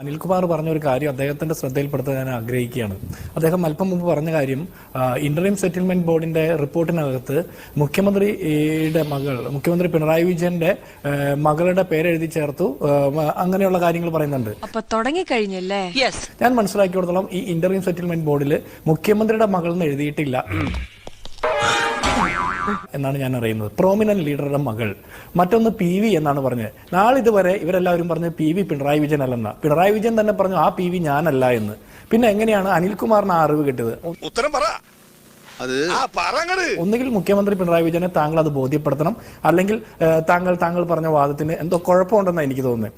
അനിൽകുമാർ പറഞ്ഞ ഒരു കാര്യം അദ്ദേഹത്തിന്റെ ശ്രദ്ധയിൽപ്പെടുത്താൻ ഞാൻ ആഗ്രഹിക്കുകയാണ്. അദ്ദേഹം അല്പം മുമ്പ് പറഞ്ഞ കാര്യം ഇന്റർനെം സെറ്റിൽമെന്റ് ബോർഡിന്റെ റിപ്പോർട്ടിനകത്ത് മുഖ്യമന്ത്രിയുടെ മകൾ മുഖ്യമന്ത്രി പിണറായി വിജയന്റെ മകളുടെ പേരെഴുതി ചേർത്തു. അങ്ങനെയുള്ള കാര്യങ്ങൾ പറയുന്നുണ്ട്. അപ്പൊ തുടങ്ങിക്കഴിഞ്ഞല്ലേ? ഞാൻ മനസ്സിലാക്കിയോടത്തോളം ഈ ഇന്റർനെം സെറ്റിൽമെന്റ് ബോർഡിൽ മുഖ്യമന്ത്രിയുടെ മകൾ എന്ന് എഴുതിയിട്ടില്ല. എന്നാണ് ഞാൻ അറിയുന്നത്. പ്രോമിനന്റ് ലീഡറുടെ മകൾ. മറ്റൊന്ന് പി വി എന്നാണ് പറഞ്ഞത്. നാളിതുവരെ ഇവരെല്ലാവരും പറഞ്ഞ് പി വി പിണറായി വിജയൻ അല്ലെന്ന. പിണറായി വിജയൻ തന്നെ പറഞ്ഞു ആ പി വി ഞാനല്ല എന്ന്. പിന്നെ എങ്ങനെയാണ് അനിൽകുമാറിന് ആ അറിവ് കിട്ടിയത്? ഉത്തരം പറ. അത് ആ പറങ്ങട് ഒന്നുകിൽ മുഖ്യമന്ത്രി പിണറായി വിജയനെ താങ്കൾ അത് ബോധ്യപ്പെടുത്തണം. അല്ലെങ്കിൽ താങ്കൾ താങ്കൾ പറഞ്ഞ വാദത്തിന് എന്തോ കുഴപ്പമുണ്ടെന്നാണ് എനിക്ക് തോന്നുന്നത്.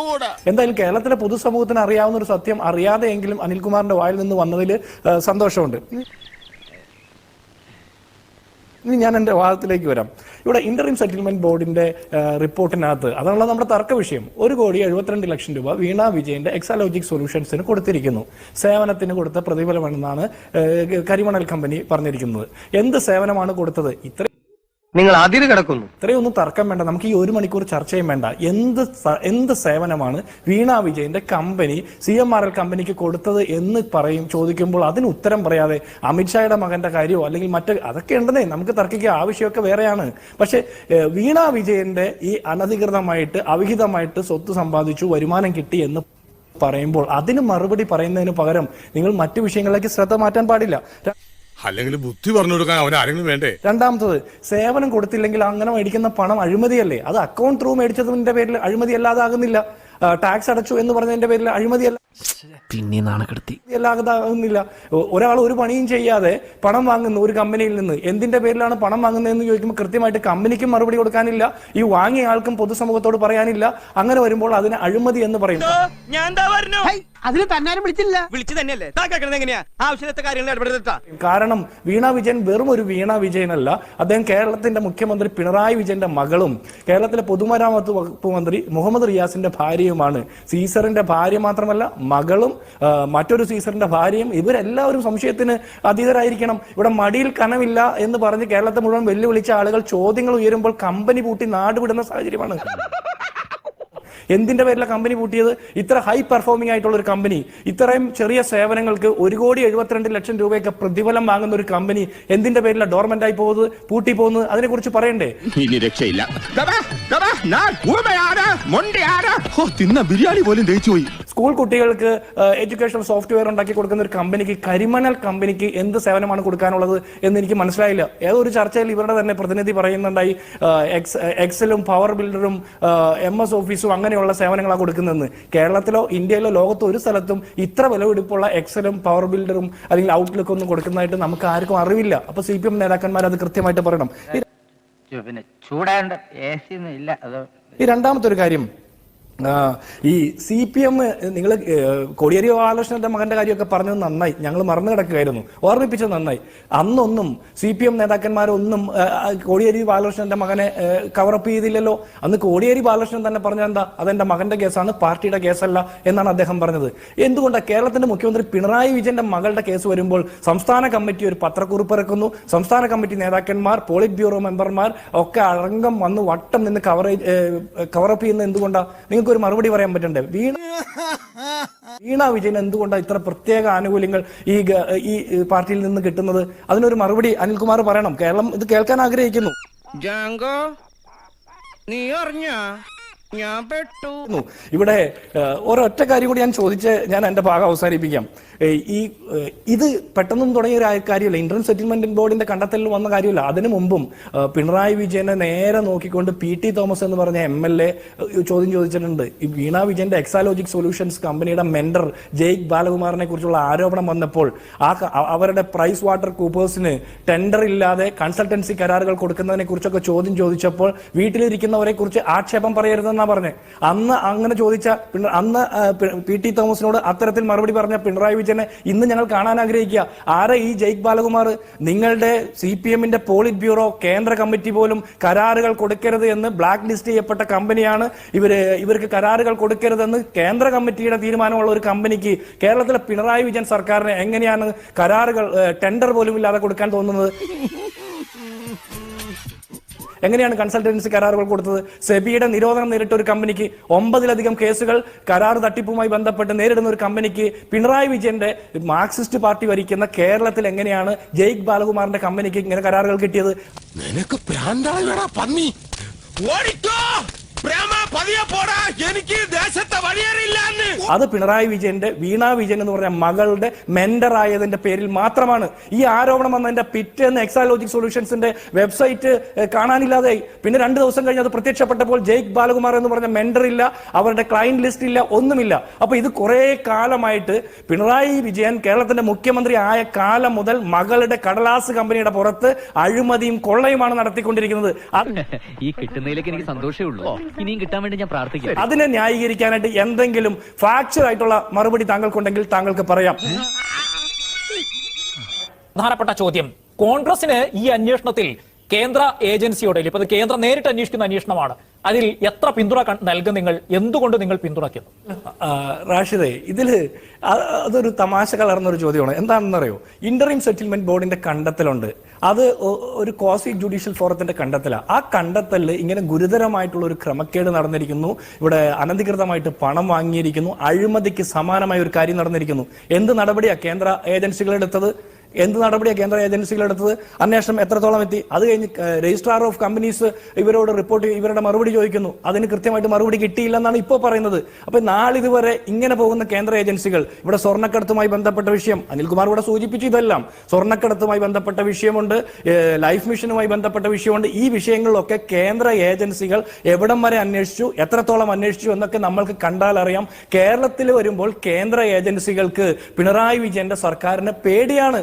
പോകൂടാ എന്തായാലും കേരളത്തിലെ പൊതുസമൂഹത്തിന് അറിയാവുന്ന ഒരു സത്യം അറിയാതെയെങ്കിലും അനിൽകുമാറിന്റെ വായിൽ നിന്ന് വന്നതിൽ സന്തോഷമുണ്ട്. ഇനി ഞാൻ എന്റെ വാദത്തിലേക്ക് വരാം. ഇവിടെ ഇന്റർഇം സെറ്റിൽമെന്റ് ബോർഡിന്റെ റിപ്പോർട്ടിനകത്ത് അതാണല്ലോ നമ്മുടെ തർക്ക വിഷയം. ഒരു കോടി എഴുപത്തിരണ്ട് ലക്ഷം രൂപ വീണ വിജയന്റെ എക്സാലോജിക് സൊല്യൂഷൻസിന് കൊടുത്തിരിക്കുന്നു. സേവനത്തിന് കൊടുത്ത പ്രതിഫലമെന്നാണ് കരിമണൽ കമ്പനി പറഞ്ഞിരിക്കുന്നത്. എന്ത് സേവനമാണ് കൊടുത്തത്? ഇത്ര നിങ്ങൾ അതിര് കിടക്കുന്നു. ഇത്രയൊന്നും തർക്കം വേണ്ട. നമുക്ക് ഈ ഒരു മണിക്കൂർ ചർച്ചയും വേണ്ട. എന്ത് എന്ത് സേവനമാണ് വീണ വിജയന്റെ company C M R L കമ്പനിക്ക് കൊടുത്തത് എന്ന് പറയും ചോദിക്കുമ്പോൾ അതിന് ഉത്തരം പറയാതെ അമിത്ഷായുടെ മകന്റെ കാര്യമോ അല്ലെങ്കിൽ മറ്റ് അതൊക്കെ ഉണ്ടെന്നേ നമുക്ക് തർക്കിക്കുക ആവശ്യമൊക്കെ വേറെയാണ്. പക്ഷെ വീണ വിജയന്റെ ഈ അനധികൃതമായിട്ട് അവിഹിതമായിട്ട് സ്വത്ത് സമ്പാദിച്ചു വരുമാനം കിട്ടി എന്ന് പറയുമ്പോൾ അതിന് മറുപടി പറയുന്നതിന് പകരം നിങ്ങൾ മറ്റു വിഷയങ്ങളിലേക്ക് ശ്രദ്ധ മാറ്റാൻ പാടില്ല. അല്ലെങ്കിൽ ബുദ്ധി പറഞ്ഞു കൊടുക്കാൻ അവൻ ആരെങ്കിലും വേണ്ടേ? രണ്ടാമത്തത് സേവനം കൊടുത്തില്ലെങ്കിൽ അങ്ങനെ മേടിക്കുന്ന പണം അഴിമതിയല്ലേ? അത് അക്കൗണ്ട് ത്രൂ മേടിച്ചതിന്റെ പേരിൽ അഴിമതി അല്ലാതാകുന്നില്ല ടാക്സ് അടച്ചു എന്ന് പറഞ്ഞതിന്റെ പേരിൽ അഴിമതിയല്ല പിന്നെ നാണക്കെടുത്തി അല്ലാതാകുന്നില്ല ഒരാൾ ഒരു പണിയും ചെയ്യാതെ പണം വാങ്ങുന്ന ഒരു കമ്പനിയിൽ നിന്ന് എന്തിന്റെ പേരിലാണ് പണം വാങ്ങുന്നതെന്ന് ചോദിക്കുമ്പോൾ കൃത്യമായിട്ട് കമ്പനിക്കും മറുപടി കൊടുക്കാനില്ല. ഈ വാങ്ങിയ ആൾക്കും പൊതുസമൂഹത്തോട് പറയാനില്ല. അങ്ങനെ വരുമ്പോൾ അതിന് അഴിമതി എന്ന് പറയുന്നു. ഞാൻ എന്താ പറഞ്ഞു? അതിന് തന്നാരും വിളിച്ചില്ല. വിളിച്ചു തന്നെയല്ലേ? താ കേൾക്കണത് എങ്ങനെയാ? ആവശ്യത്തെ കാര്യങ്ങൾ ഇടപെടുത്താ കാരണം വീണ വിജയൻ വെറും ഒരു വീണ വിജയനല്ല അദ്ദേഹം കേരളത്തിന്റെ മുഖ്യമന്ത്രി പിണറായി വിജയന്റെ മകളും കേരളത്തിലെ പൊതുമരാമത്ത് വകുപ്പ് മന്ത്രി മുഹമ്മദ് റിയാസിന്റെ ഭാര്യയുമാണ്. സീസറിന്റെ ഭാര്യ മാത്രമല്ല മകളും മറ്റൊരു സീസറിന്റെ ഭാര്യയും ഇവരെല്ലാവരും സംശയത്തിന് അതീതരായിരിക്കണം. ഇവിടെ മടിയിൽ കനമില്ല എന്ന് പറഞ്ഞ് കേരളത്തെ മുഴുവൻ വെല്ലുവിളിച്ച ആളുകൾ ചോദ്യങ്ങൾ ഉയരുമ്പോൾ കമ്പനി പൂട്ടി നാടുവിടുന്ന സാഹചര്യമാണ്. എന്തിന്റെ പേരിലാണ് കമ്പനി പൂട്ടിയത്? ഇത്ര ഹൈ പെർഫോമിംഗ് ആയിട്ടുള്ള ഒരു കമ്പനി ഇത്രയും ചെറിയ സേവനങ്ങൾക്ക് ഒരു കോടി എഴുപത്തിരണ്ട് ലക്ഷം രൂപയൊക്കെ പ്രതിഫലം വാങ്ങുന്ന ഒരു കമ്പനി എന്തിന്റെ പേരിലാണ് ഡോർമെന്റ് ആയി പോകുന്നത് പൂട്ടി പോകുന്നത്? അതിനെ കുറിച്ച് പറയണ്ടേ? ഇനി രക്ഷയില്ല. തിന്ന ബിരിയാണി പോലും ദഹിച്ചു പോയി സ്കൂൾ കുട്ടികൾക്ക് എഡ്യൂക്കേഷൻ സോഫ്റ്റ്വെയർ ഉണ്ടാക്കി കൊടുക്കുന്ന ഒരു കമ്പനിക്ക് കരിമണൽ കമ്പനിക്ക് എന്ത് സേവനമാണ് കൊടുക്കാനുള്ളത് എന്ന് എനിക്ക് മനസ്സിലായില്ല. ഏതൊരു ചർച്ചയിൽ ഇവരുടെ തന്നെ പ്രതിനിധി പറയുന്നുണ്ടായി എക്സ് എക്സലും പവർ ബിൽഡറും എം എസ് ഓഫീസും അങ്ങനെയുള്ള സേവനങ്ങളാണ് കൊടുക്കുന്നതെന്ന്. കേരളത്തിലോ ഇന്ത്യയിലോ ലോകത്തോ ഒരു സ്ഥലത്തും ഇത്ര വിലപിടിപ്പുള്ള എക്സലും പവർ ബിൽഡറും അല്ലെങ്കിൽ ഔട്ട്ലുക്ക് ഒന്നും കൊടുക്കുന്നതായിട്ട് നമുക്ക് ആർക്കും അറിവില്ല. അപ്പൊ സി പി എം നേതാക്കന്മാർ അത് കൃത്യമായിട്ട് പറയണം. ഈ പിന്നെ ചൂടാണ്ട് ഇല്ല. ഈ രണ്ടാമത്തെ ഒരു കാര്യം ഈ സി പി എം നിങ്ങൾ കോടിയേരി ബാലകൃഷ്ണന്റെ മകന്റെ കാര്യമൊക്കെ പറഞ്ഞത് നന്നായി. ഞങ്ങൾ മറന്നു കിടക്കുകയായിരുന്നു. ഓർമ്മിപ്പിച്ചത് നന്നായി. അന്നൊന്നും സി പി എം നേതാക്കന്മാരൊന്നും കോടിയേരി ബാലകൃഷ്ണന്റെ മകനെ കവറപ്പ് ചെയ്തില്ലല്ലോ. അന്ന് കോടിയേരി ബാലകൃഷ്ണൻ തന്നെ പറഞ്ഞ എന്താ? അതെന്റെ മകന്റെ കേസാണ് പാർട്ടിയുടെ കേസല്ല എന്നാണ് അദ്ദേഹം പറഞ്ഞത്. എന്തുകൊണ്ടാണ് കേരളത്തിന്റെ മുഖ്യമന്ത്രി പിണറായി വിജയന്റെ മകളുടെ കേസ് വരുമ്പോൾ സംസ്ഥാന കമ്മിറ്റി ഒരു പത്രക്കുറിപ്പ് ഇറക്കുന്നു സംസ്ഥാന കമ്മിറ്റി നേതാക്കന്മാർ പോളിറ്റ് ബ്യൂറോ മെമ്പർമാർ ഒക്കെ അടങ്കം വന്ന് വട്ടം നിന്ന് കവറേജ് കവറപ്പ് ചെയ്യുന്നത് എന്തുകൊണ്ടാണ് നിങ്ങൾക്ക് ഒരു മറുപടി പറയാൻ പറ്റണ്ടേ? വീണ വീണ വിജയൻ എന്തുകൊണ്ടാണ് ഇത്ര പ്രത്യേക ആനുകൂല്യങ്ങൾ ഈ ഈ പാർട്ടിയിൽ നിന്ന് കിട്ടുന്നത്? അതിനൊരു മറുപടി അനിൽകുമാർ പറയണം. കേരളം ഇത് കേൾക്കാൻ ആഗ്രഹിക്കുന്നു. ജാങ്കോ നീ അറിഞ്ഞ ഞാൻ പെട്ടു. ഇവിടെ ഒരൊറ്റ കാര്യം കൂടി ഞാൻ ചോദിച്ച് ഞാൻ എന്റെ ഭാഗം അവസാനിപ്പിക്കാം. ഈ ഇത് പെട്ടെന്നും തുടങ്ങിയ ഒരു കാര്യമല്ല. ഇന്റർ സെറ്റിൽമെന്റ് ബോർഡിന്റെ കണ്ടെത്തലിൽ വന്ന കാര്യമല്ല. അതിനു മുമ്പും പിണറായി വിജയനെ നേരെ നോക്കിക്കൊണ്ട് പി ടി തോമസ് എന്ന് പറഞ്ഞ എം എൽ എ ചോദ്യം ചോദിച്ചിട്ടുണ്ട്. ഈ വീണ വിജയന്റെ എക്സാലോജിക് സൊല്യൂഷൻസ് കമ്പനിയുടെ മെന്റർ ജയ്ക് ബാലകുമാറിനെ കുറിച്ചുള്ള ആരോപണം വന്നപ്പോൾ ആ അവരുടെ പ്രൈസ് വാട്ടർ കൂപ്പേഴ്സിന് ടെൻഡർ ഇല്ലാതെ കൺസൾട്ടൻസി കരാറുകൾ കൊടുക്കുന്നതിനെ കുറിച്ചൊക്കെ ചോദ്യം ചോദിച്ചപ്പോൾ വീട്ടിലിരിക്കുന്നവരെ കുറിച്ച് ആക്ഷേപം പറയരുതെന്നാ പറഞ്ഞത് അന്ന് അങ്ങനെ ചോദിച്ച അന്ന് പി ടി തോമസിനോട് അത്തരത്തിൽ മറുപടി പറഞ്ഞ പിണറായി വിജയനെ ഇന്ന് ഞങ്ങൾ കാണാൻ ആഗ്രഹിക്കുക. ആരെ ഈ ജയ്ക്ക് ബാലകുമാർ നിങ്ങളുടെ സി പി എമ്മിന്റെ പോളിറ്റ് ബ്യൂറോ കേന്ദ്ര കമ്മിറ്റി പോലും കരാറുകൾ കൊടുക്കരുത് എന്ന് ബ്ലാക്ക് ലിസ്റ്റ് ചെയ്യപ്പെട്ട കമ്പനിയാണ് ഇവർ ഇവർക്ക് കരാറുകൾ കൊടുക്കരുതെന്ന് കേന്ദ്ര കമ്മിറ്റിയുടെ തീരുമാനമുള്ള ഒരു കമ്പനിക്ക് കേരളത്തിലെ പിണറായി വിജയൻ സർക്കാരിന് എങ്ങനെയാണ് കരാറുകൾ ടെൻഡർ പോലും ഇല്ലാതെ കൊടുക്കാൻ തോന്നുന്നത്? എങ്ങനെയാണ് കൺസൾട്ടൻസി കരാറുകൾ കൊടുത്തത്? സെബിയുടെ നിരോധനം നേരിട്ട ഒരു കമ്പനിക്ക് ഒമ്പതിലധികം കേസുകൾ കരാർ തട്ടിപ്പുമായി ബന്ധപ്പെട്ട് നേരിടുന്ന ഒരു കമ്പനിക്ക് പിണറായി വിജയന്റെ മാർക്സിസ്റ്റ് പാർട്ടി ഭരിക്കുന്ന കേരളത്തിൽ എങ്ങനെയാണ് ജയ്ക് ബാലകുമാറിന്റെ കമ്പനിക്ക് ഇങ്ങനെ കരാറുകൾ കിട്ടിയത്? നിനക്ക് പന്നി. പ്രേമ പോടാ. എനിക്ക് ദേശത്തെ അത് പിണറായി വിജയന്റെ വീണ വിജയൻ എന്ന് പറഞ്ഞ മകളുടെ മെന്റർ ആയതിന്റെ പേരിൽ മാത്രമാണ് ഈ ആരോപണം വന്നതിന്റെ പിറ്റേന്ന് എക്സാലോജിക് സൊല്യൂഷൻസിന്റെ വെബ്സൈറ്റ് കാണാനില്ലാതെ കാണാനില്ലാതായി. പിന്നെ രണ്ട് ദിവസം കഴിഞ്ഞ് അത് പ്രത്യക്ഷപ്പെട്ടപ്പോൾ ജയ്ക് ബാലകുമാർ എന്ന് പറഞ്ഞ മെന്റർ ഇല്ല അവരുടെ ക്ലയന്റ് ലിസ്റ്റ് ഇല്ല ഒന്നുമില്ല. അപ്പൊ ഇത് കുറെ കാലമായിട്ട് പിണറായി വിജയൻ കേരളത്തിന്റെ മുഖ്യമന്ത്രി ആയ കാലം മുതൽ മകളുടെ കടലാസ് കമ്പനിയുടെ പുറത്ത് അഴിമതിയും കൊള്ളയുമാണ് നടത്തിക്കൊണ്ടിരിക്കുന്നത്. ഈ കിട്ടുന്നതിലേക്ക് എനിക്ക് സന്തോഷമേ ഉള്ളൂ. ഇനിയും കിട്ടാൻ വേണ്ടി ഞാൻ പ്രാർത്ഥിക്കാം. അതിനെ ന്യായീകരിക്കാനായിട്ട് എന്തെങ്കിലും ഫാക്ചർ ആയിട്ടുള്ള മറുപടി താങ്കൾക്കുണ്ടെങ്കിൽ താങ്കൾക്ക് പറയാം. പ്രധാനപ്പെട്ട ചോദ്യം. കോൺഗ്രസിന് ഈ അന്വേഷണത്തിൽ കേന്ദ്ര ഏജൻസിയോടെ ഇപ്പൊ കേന്ദ്രം നേരിട്ട് അന്വേഷിക്കുന്ന അന്വേഷണമാണ്. അതിൽ എത്ര പിന്തുണ നൽകും നിങ്ങൾ? എന്തുകൊണ്ട് നിങ്ങൾ പിന്തുണയ്ക്കുന്നു? റാഷിദെ ഇതിൽ അതൊരു തമാശ കലർന്ന ഒരു ചോദ്യമാണ്. എന്താണെന്നറിയോ? ഇന്ററിം സെറ്റിൽമെന്റ് ബോർഡിന്റെ കണ്ടെത്തലുണ്ട്. അത് ഒരു കോസി ജുഡീഷ്യൽ ഫോറത്തിന്റെ കണ്ടെത്തലാണ് ആ കണ്ടെത്തലിൽ ഇങ്ങനെ ഗുരുതരമായിട്ടുള്ള ഒരു ക്രമക്കേട് നടന്നിരിക്കുന്നു. ഇവിടെ അനധികൃതമായിട്ട് പണം വാങ്ങിയിരിക്കുന്നു. അഴിമതിക്ക് സമാനമായ ഒരു കാര്യം നടന്നിരിക്കുന്നു. എന്ത് നടപടിയാണ് കേന്ദ്ര ഏജൻസികൾ എടുത്തത് എന്ത് നടപടിയാണ് കേന്ദ്ര ഏജൻസികൾ എടുത്തത്? അന്വേഷണം എത്രത്തോളം എത്തി? അത് കഴിഞ്ഞ് രജിസ്ട്രാർ ഓഫ് കമ്പനീസ് ഇവരോട് റിപ്പോർട്ട് ഇവരുടെ മറുപടി ചോദിക്കുന്നു. അതിന് കൃത്യമായിട്ട് മറുപടി കിട്ടിയില്ലെന്നാണ് ഇപ്പോൾ പറയുന്നത്. അപ്പൊ നാളിതുവരെ ഇങ്ങനെ പോകുന്ന കേന്ദ്ര ഏജൻസികൾ ഇവിടെ സ്വർണക്കടത്തുമായി ബന്ധപ്പെട്ട വിഷയം അനിൽകുമാർ ഇവിടെ സൂചിപ്പിച്ചു ഇതെല്ലാം. സ്വർണക്കടത്തുമായി ബന്ധപ്പെട്ട വിഷയമുണ്ട് ലൈഫ് മിഷനുമായി ബന്ധപ്പെട്ട വിഷയമുണ്ട്. ഈ വിഷയങ്ങളിലൊക്കെ കേന്ദ്ര ഏജൻസികൾ എവിടം വരെ അന്വേഷിച്ചു എത്രത്തോളം അന്വേഷിച്ചു എന്നൊക്കെ നമ്മൾക്ക് കണ്ടാൽ അറിയാം. കേരളത്തിൽ വരുമ്പോൾ കേന്ദ്ര ഏജൻസികൾക്ക് പിണറായി വിജയന്റെ സർക്കാരിന് പേടിയാണ്.